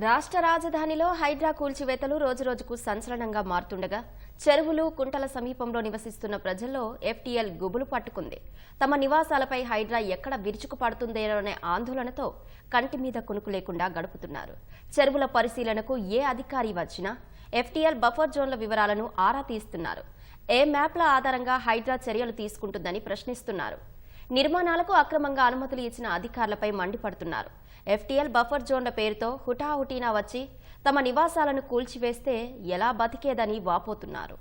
రాష్ట్ర రాజధానిలో హైడ్రా కూల్చివేతలు రోజురోజుకు సంచలనంగా మారుతుండగా చెరువులు కుంటల సమీపంలో నివసిస్తున్న ప్రజల్లో ఎఫ్టీఎల్ గుబులు పట్టుకుంది. తమ నివాసాలపై హైడ్రా ఎక్కడ విరుచుకుపడుతుందేనోనే ఆందోళనతో కంటి మీద కునుకు లేకుండా గడుపుతున్నారు. చెరువుల పరిశీలనకు ఏ అధికారి వచ్చినా ఎఫ్టీఎల్ బఫర్ జోన్ల వివరాలను ఆరా తీస్తున్నారు. ఏ మ్యాప్ల ఆధారంగా హైడ్రా చర్యలు తీసుకుంటుందని ప్రశ్నిస్తున్నారు. నిర్మాణాలకు అక్రమంగా అనుమతులు ఇచ్చిన అధికారులపై మండిపడుతున్నారు. ఎఫ్టీఎల్ బఫర్ జోన్ల పేరుతో హుటాహుటీనా వచ్చి తమ నివాసాలను కూల్చివేస్తే ఎలా బతికేదని వాపోతున్నారు.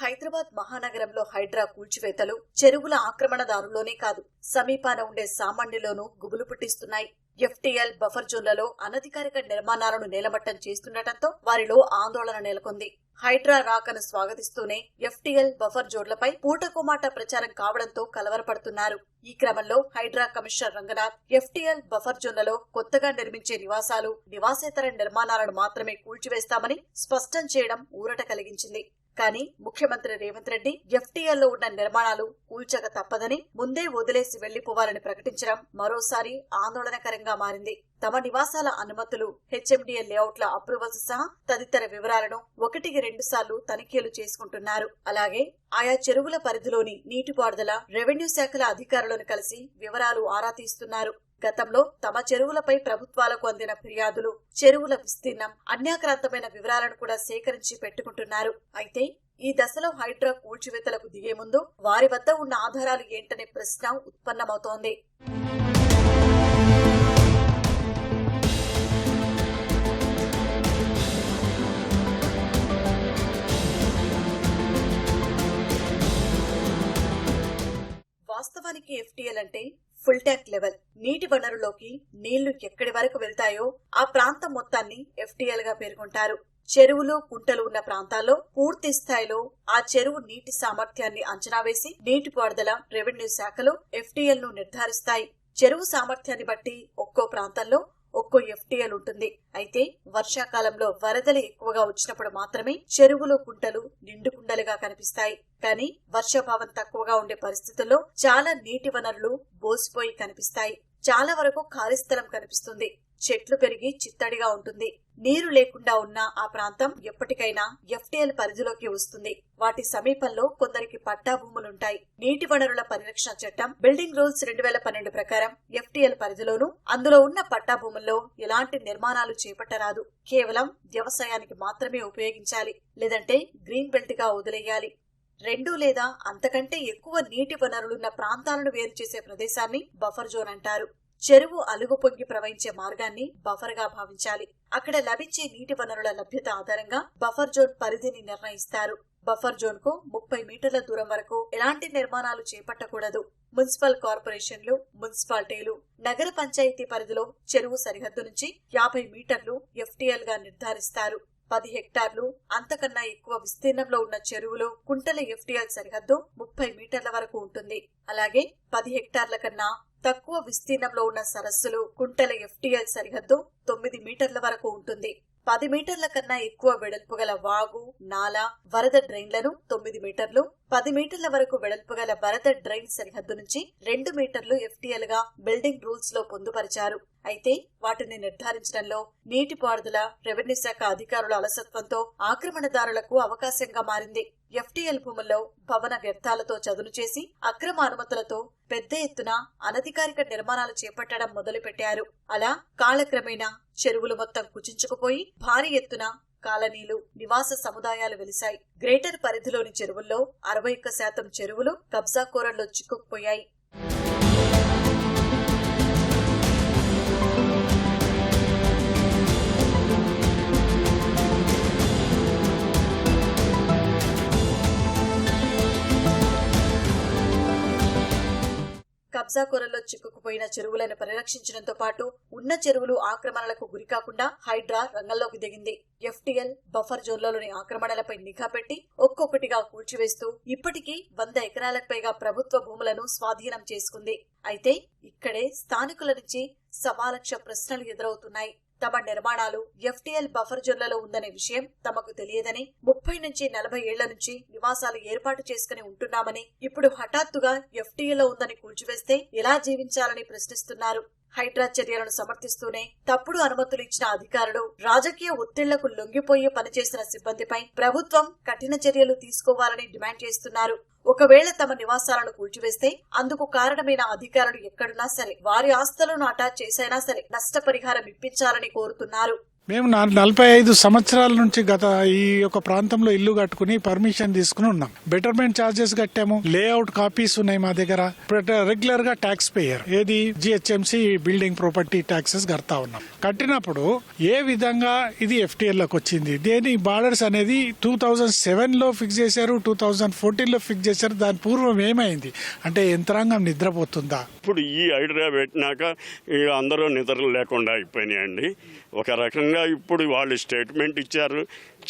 హైదరాబాద్ మహానగరంలో హైడ్రా కూల్చివేతలు చెరువుల ఆక్రమణదారుల్లోనే కాదు సమీపాన ఉండే సామాన్యులోనూ గుబులు పుట్టిస్తున్నాయి. ఎఫ్టీఎల్ బఫర్ జోన్లలో అనధికారిక నిర్మాణాలను నేలమట్టం చేస్తుండటంతో వారిలో ఆందోళన నెలకొంది. హైడ్రా రాకను స్వాగతిస్తూనే ఎఫ్టీఎల్ బఫర్ జోన్లపై పూటకుమాట ప్రచారం కావడంతో కలవరపడుతున్నారు. ఈ క్రమంలో Hydra commissioner Ranganath FTL buffer జోన్లలో కొత్తగా నిర్మించే నివాసాలు నివాసేతర నిర్మాణాలను మాత్రమే కూల్చివేస్తామని స్పష్టం చేయడం ఊరట కలిగించింది. కానీ ముఖ్యమంత్రి రేవంత్ రెడ్డి ఎఫ్టీఎల్లో ఉన్న నిర్మాణాలు కూల్చక తప్పదని ముందే వదిలేసి వెళ్ళిపోవాలని ప్రకటించడం మరోసారి ఆందోళనకరంగా మారింది. తమ నివాసాల అనుమతులు హెచ్ఎండిఎల్ లేఅవుట్ల అప్రూవల్స్ సహా తదితర వివరాలను ఒకటికి రెండు సార్లు తనిఖీలు చేసుకుంటున్నారు. అలాగే ఆయా చెరువుల పరిధిలోని నీటిపారుదల రెవెన్యూ శాఖల అధికారులను కలిసి వివరాలు ఆరా తీస్తున్నారు. గతంలో తమ చెరువులపై ప్రభుత్వాలకు అందిన ఫిర్యాదులు చెరువుల విస్తీర్ణం అన్యాక్రాంతమైన వివరాలను కూడా సేకరించి పెట్టుకుంటున్నారు. అయితే ఈ దశలో హైడ్రా కూల్చివేతలకు దిగే ముందు వారి వద్ద ఉన్న ఆధారాలు ఏంటనే ప్రశ్న ఉత్పన్నమవుతోంది. వాస్తవానికి ఎఫ్టీఎల్ అంటే ఫుల్ ట్యాంక్ లెవెల్. నీటి వనరులోకి నీళ్ళు ఎక్కడి వరకు వెళ్తాయో ఆ ప్రాంతం మొత్తాన్ని ఎఫ్టీఎల్గా పేర్కొంటారు. చెరువులు కుంటలు ఉన్న ప్రాంతాల్లో పూర్తి స్థాయిలో ఆ చెరువు నీటి సామర్థ్యాన్ని అంచనా వేసి నీటిపారుదల రెవెన్యూ శాఖలు ఎఫ్టీఎల్ను నిర్ధారిస్తాయి. చెరువు సామర్థ్యాన్ని బట్టి ఒక్కో ప్రాంతంలో ఒక్కో ఎఫ్టీఎల్ ఉంటుంది. అయితే వర్షాకాలంలో వరదలు ఎక్కువగా వచ్చినప్పుడు మాత్రమే చెరువులు కుంటలు నిండుకుండలుగా కనిపిస్తాయి. కానీ వర్షాభావం తక్కువగా ఉండే పరిస్థితుల్లో చాలా నీటి వనరులు బోసిపోయి కనిపిస్తాయి. చాలా వరకు ఖాళీ స్థలం కనిపిస్తుంది. చెట్లు పెరిగి చిత్తడిగా ఉంటుంది. నీరు లేకుండా ఉన్న ఆ ప్రాంతం ఎప్పటికైనా ఎఫ్టీఎల్ పరిధిలోకి వస్తుంది. వాటి సమీపంలో కొందరికి పట్టా భూములుంటాయి. నీటి వనరుల పరిరక్షణ చట్టం బిల్డింగ్ రూల్స్ రెండు వేల పన్నెండు ప్రకారం ఎఫ్టీఎల్ పరిధిలోనూ అందులో ఉన్న పట్టా భూముల్లో ఎలాంటి నిర్మాణాలు చేపట్టరాదు. కేవలం వ్యవసాయానికి మాత్రమే ఉపయోగించాలి. లేదంటే గ్రీన్ బెల్ట్గా వదిలేయాలి. రెండు లేదా అంతకంటే ఎక్కువ నీటి వనరులున్న ప్రాంతాలను వేరు చేసే ప్రదేశాన్ని బఫర్ జోన్ అంటారు. చెరువు అలుగు పొంగి ప్రవహించే మార్గాన్ని బఫర్గా భావించాలి. అక్కడ లభించే నీటి వనరుల లభ్యత ఆధారంగా బఫర్ జోన్ పరిధిని నిర్ణయిస్తారు. బఫర్ జోన్కు ముప్పై మీటర్ల దూరం వరకు ఎలాంటి నిర్మాణాలు చేపట్టకూడదు. మున్సిపల్ కార్పొరేషన్లు మున్సిపాలిటీలు నగర పంచాయతీ పరిధిలో చెరువు సరిహద్దు నుంచి యాభై మీటర్లు ఎఫ్టీఎల్గా నిర్ధారిస్తారు. పది హెక్టార్లు అంతకన్నా ఎక్కువ విస్తీర్ణంలో ఉన్న చెరువులు కుంటల ఎఫ్టీఎల్ సరిహద్దు ముప్పై మీటర్ల వరకు ఉంటుంది. అలాగే పది హెక్టార్ల కన్నా తక్కువ విస్తీర్ణంలో ఉన్న సరస్సులు కుంటల ఎఫ్టీఎల్ సరిహద్దు తొమ్మిది మీటర్ల వరకు ఉంటుంది. పది మీటర్ల కన్నా ఎక్కువ వెడల్పు గల వాగు నాలా వరద డ్రైన్లను తొమ్మిది మీటర్లు పది మీటర్ల వరకు వెడల్పు గల వరద డ్రైన్ సరిహద్దు నుంచి రెండు మీటర్లు ఎఫ్టీఎల్గా బిల్డింగ్ రూల్స్లో పొందుపరిచారు. అయితే వాటిని నిర్ధారించడంలో నీటిపారుదల రెవెన్యూ శాఖ అధికారుల అలసత్వంతో ఆక్రమణదారులకు అవకాశంగా మారింది. ఎఫ్టీఎల్ భూముల్లో భవన వ్యర్థాలతో చదును చేసి అక్రమ అనుమతులతో పెద్ద ఎత్తున అనధికారిక నిర్మాణాలు చేపట్టడం మొదలుపెట్టారు. అలా కాలక్రమేణా చెరువులు మొత్తం కుచించుకుపోయి భారీ ఎత్తున కాలనీలు నివాస సముదాయాలు వెలిశాయి. గ్రేటర్ పరిధిలోని చెరువుల్లో అరవై ఒక్క శాతం చెరువులు కబ్జాకోరల్లో చిక్కుకుపోయాయి. కబ్జాకూరల్లో చిక్కుకుపోయిన చెరువులను పరిరక్షించడంతో పాటు ఉన్న చెరువులు ఆక్రమణలకు గురికాకుండా హైడ్రా రంగంలోకి దిగింది. ఎఫ్టీఎల్ బఫర్ జోన్లలోని ఆక్రమణలపై నిఘా పెట్టి ఒక్కొక్కటిగా కూల్చివేస్తూ ఇప్పటికీ వంద ఎకరాలకు పైగా ప్రభుత్వ భూములను స్వాధీనం చేసుకుంది. అయితే ఇక్కడే స్థానికుల నుంచి సవాలక్ష ప్రశ్నలు ఎదురవుతున్నాయి. తమ నిర్మాణాలు ఎఫ్టీఎల్ బఫర్ జోన్లలో ఉందనే విషయం తమకు తెలియదని ముప్పై నుంచి నలభై ఏళ్ళ నుంచి నివాసాలు ఏర్పాటు చేసుకుని ఉంటున్నామని ఇప్పుడు హఠాత్తుగా ఎఫ్టీఏలో ఉందని కూల్చివేస్తే ఎలా జీవించాలని ప్రశ్నిస్తున్నారు. హైడ్రా చర్యలను సమర్థిస్తూనే తప్పుడు అనుమతులు ఇచ్చిన అధికారులు రాజకీయ ఒత్తిళ్ళకు లొంగిపోయి పనిచేసిన సిబ్బందిపై ప్రభుత్వం కఠిన చర్యలు తీసుకోవాలని డిమాండ్ చేస్తున్నారు. ఒకవేళ తమ నివాసాలను కూల్చివేస్తే అందుకు కారణమైన అధికారులు ఎక్కడున్నా సరే వారి ఆస్తులను అటాచ్ చేసైనా సరే నష్టపరిహారం ఇప్పించాలని కోరుతున్నారు. మేము నలభై ఐదు సంవత్సరాల నుంచి గత ఈ యొక్క ప్రాంతంలో ఇల్లు కట్టుకుని పర్మిషన్ తీసుకుని ఉన్నాం. బెటర్మెంట్ ఛార్జెస్ కట్టాము. లేఅవుట్ కాపీస్ ఉన్నాయి మా దగ్గర. రెగ్యులర్గా ట్యాక్స్ పేయర్ ఏది? జిహెచ్ఎంసి బిల్డింగ్ ప్రాపర్టీ ట్యాక్సెస్ కడతా ఉన్నాం. కట్టినప్పుడు ఏ విధంగా ఇది ఎఫ్టీఎల్లోకి వచ్చింది? దేని బార్డర్స్ అనేది టూ థౌజండ్ సెవెన్లో ఫిక్స్ చేశారు టూ థౌజండ్ ఫోర్టీన్లో ఫిక్స్ చేశారు దాని పూర్వం ఏమైంది? అంటే యంత్రాంగం నిద్రపోతుందా? ఇప్పుడు ఈ ఐడియా పెట్టినాక అందరూ నిద్ర లేకుండా అయిపోయినాయండి. ఒక రకంగా ఇప్పుడు వాళ్ళు స్టేట్మెంట్ ఇచ్చారు.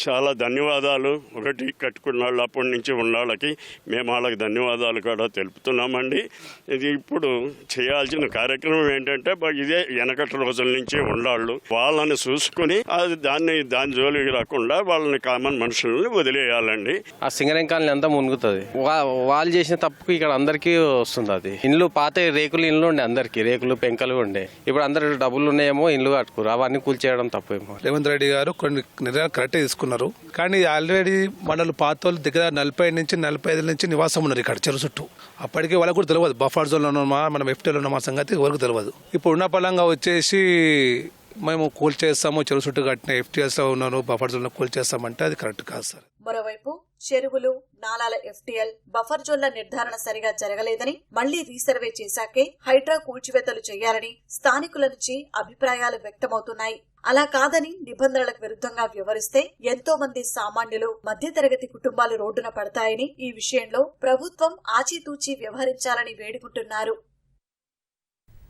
చాలా ధన్యవాదాలు. ఒకటి కట్టుకున్న వాళ్ళు అప్పటి నుంచి ఉన్న వాళ్ళకి మేము వాళ్ళకి ధన్యవాదాలు కూడా తెలుపుతున్నామండి. ఇది ఇప్పుడు చేయాల్సిన కార్యక్రమం ఏంటంటే బ- ఇదే వెనకటి రోజుల నుంచి ఉండాళ్ళు వాళ్ళని చూసుకుని అది దాన్ని దాని జోలికి రాకుండా వాళ్ళని కామన్ మనుషుల్ని వదిలేయాలండి. ఆ సింగరేం కాలనీ అంతా మునుగుతుంది. వా- వాళ్ళు చేసిన తప్పుకి ఇక్కడ అందరికీ వస్తుంది అది. ఇండ్లు పాత రేకులు ఇండ్లు ఉండే అందరికి రేకులు పెంకలు ఉండే. ఇప్పుడు అందరు డబ్బులు ఉన్నాయేమో ఇండ్లు కట్టుకోరు అవన్నీ కూల్చేయడం తప్పేమో. రేవంత్ రెడ్డి గారు కొన్ని నిర్ణయాలు కరెక్టే తీసుకున్నారు. కానీ ఆల్రెడీ మనలు పాత వాళ్ళు దగ్గర నలభై నుంచి నలభై ఐదు నుంచి నివాసం ఉన్నారు ఇక్కడ చెరువు చుట్టూ. అప్పటికే వాళ్ళకు కూడా తెలియదు. బఫర్ జోన్లో ఉన్నామా మనం ఎఫ్టీలో ఉన్నామా సంగతి ఎవరికి తెలియదు. ఇప్పుడు ఉన్న పలంగా వచ్చేసి మేము కూల్ చేస్తాము చెరువు చుట్టూ కట్టిన ఎఫ్టీఎస్లో ఉన్నాను బఫర్ జోన్లో కూల్ చేస్తామంటే అది కరెక్ట్ కాదు సార్. మరోవైపు చెరువులు నాలాల ఎఫ్టీఎల్ బఫర్ జోన్ల నిర్ధారణ సరిగా జరగలేదని మళ్ళీ రీసర్వే చేశాకే హైడ్రా కూల్చివేతలు చేయాలని స్థానికుల నుంచి అభిప్రాయాలు వ్యక్తమవుతున్నాయి. అలా కాదని నిబంధనలకు విరుద్ధంగా వ్యవహరిస్తే ఎంతో మంది సామాన్యులు మధ్యతరగతి కుటుంబాలు రోడ్డున పడతాయని ఈ విషయంలో ప్రభుత్వం ఆచితూచి వ్యవహరించాలని వేడుకుంటున్నారు.